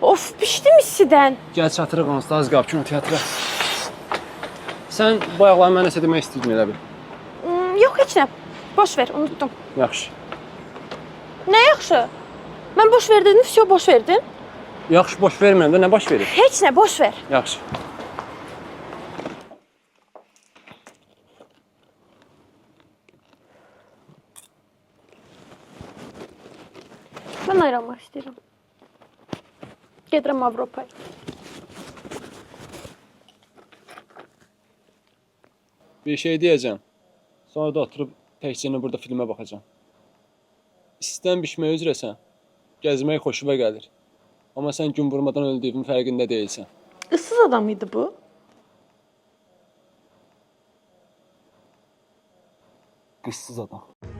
Of, pişdim istidən. Gəl çatırıq onsuz da az qalıb kino teatra. Sən bu ayaqları mənə nəsə demək istəyirdin elə bil. Hmm, yox, heç nə. Boş ver, unutdum. Yaxşı. Nə yaxşı? Mən boş ver dedim, все boş verdin. Yaxşı boş vermirəm də nə baş verir? Heç nə, boş ver. Yaxşı. Mən ayrılmaq istəyirəm. Gedirəm Avropaya. Bir şey deyəcəm. Sonra da oturub təkcə burada filmə baxacağam. İstən bişmək üzrəsən. Gəzmək xoşuma gəlir. Amma sən gün vurmadan öldüyümün fərqində deyilsən. Issız adam idi bu. Qıssız adam.